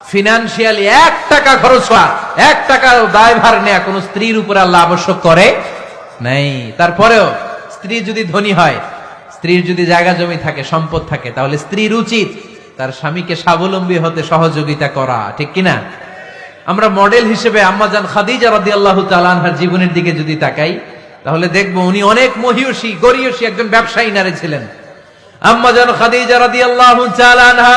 Financially এক টাকা খরচ হওয়া এক টাকা দায়ভার নেয়া, কোন স্ত্রীর উপরে আল্লাহ আবশ্যক করে নাই। তারপরেও, স্ত্রী যদি ধনী হয়, স্ত্রীর যদি জায়গা জমি থাকে, সম্পদ থাকে, তাহলে স্ত্রীর উচিত তার স্বামীকে স্বাবলম্বী হতে সহযোগিতা করা, ঠিক কিনা? আমরা মডেল হিসেবে আম্মাজান খাদিজা রাদিয়াল্লাহু তাআলা আনহার জীবনের দিকে যদি তাকাই, তাহলে দেখব উনি অনেক মহিয়সী, গরিয়সী একজন ব্যবসায়ী নারী ছিলেন। আম্মাজান খাদিজা রাদিয়াল্লাহু তাআলা আনহা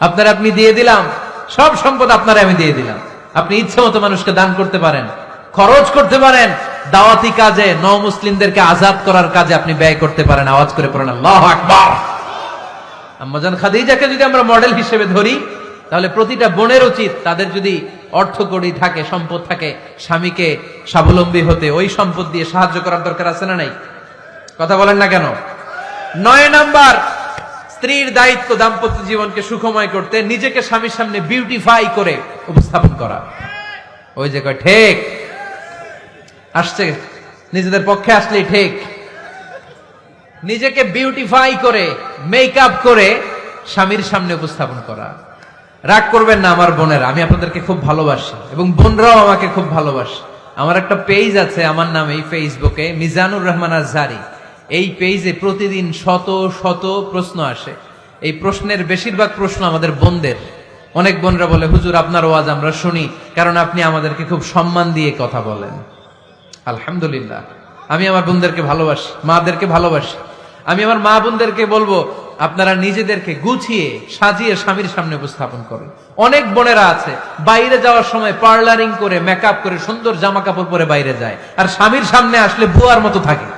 আপনার আপনি দিয়ে দিলাম। সব সম্পদ আপনার আমি দিয়ে দিলাম। আপনি ইচ্ছে মতো মানুষকে দান করতে পারেন, খরচ করতে পারেন, দাওয়াতি কাজে ন মুসলিমদেরকে আজাদ করার কাজে আপনি ব্যয় করতে পারেন। আওয়াজ করে পড়েন, আল্লাহ আকবার! আম্মাজান খাদিজাকে যদি আমরা মডেল হিসেবে ধরি, তাহলে প্রতিটা বোনের উচিত তাদের যদি অর্থ কড়ি থাকে, সম্পদ থাকে, স্বামীকে স্বাবলম্বী হতে। ওই সম্পদ দিয়ে সাহায্য করার দরকার আছে না নাই? কথা বলেন না কেন? নয় নাম্বার স্ত্রীর দায়িত্ব দাম্পত্য জীবনকে সুখময় করতে, নিজেকে স্বামীর সামনে বিউটিফাই করে উপস্থাপন করা। ওই যে ঠিক। আসছে, নিজেদের পক্ষে আসলেই ঠিক। নিজেকে বিউটিফাই করে মেকআপ করে স্বামীর সামনে উপস্থাপন করা। রাগ করবেন না আমার বোনেরা, আমি আপনাদেরকে খুব ভালোবাসি এবং বোনরাও আমাকে খুব ভালোবাসে। আমার একটা পেজ আছে, আমার নামে ফেসবুকে মিজানুর রহমান আজহারি। এই পেজে প্রতিদিন শত শত প্রশ্ন আসে। এই প্রশ্নের বেশিরভাগ প্রশ্ন আমাদের বোনদের। অনেক বোনরা বলে, হুজুর, আপনার ওয়াজ আমরা শুনি, কারণ আপনি আমাদেরকে খুব সম্মান দিয়ে কথা বলেন। আলহামদুলিল্লাহ। আমি আমার বোনদেরকে ভালোবাসি, মাদেরকে ভালোবাসি। আমি আমার মা বোনদেরকে বলব, আপনারা নিজেদেরকে গুছিয়ে, সাজিয়ে স্বামীর সামনে উপস্থাপন করুন। অনেক বোনেরা আছে, বাইরে যাওয়ার সময় পার্লারিং করে মেকআপ করে, সুন্দর জামা কাপড় পরে বাইরে যায়, আর স্বামীর সামনে আসলে বুয়ার মতো থাকে।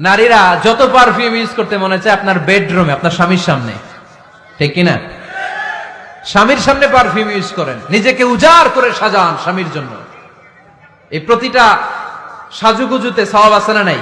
নারীরা যত পারফিউম ইউজ করতে মনে চায় আপনার বেডরুমে আপনার স্বামীর সামনে। ঠিক কিনা? স্বামীর সামনে পারফিউম ইউজ করেন। নিজেকে উজাড় করে সাজান স্বামীর জন্য। এই প্রতিটা সাজুগুজুতে সওয়াব আছে না নাই?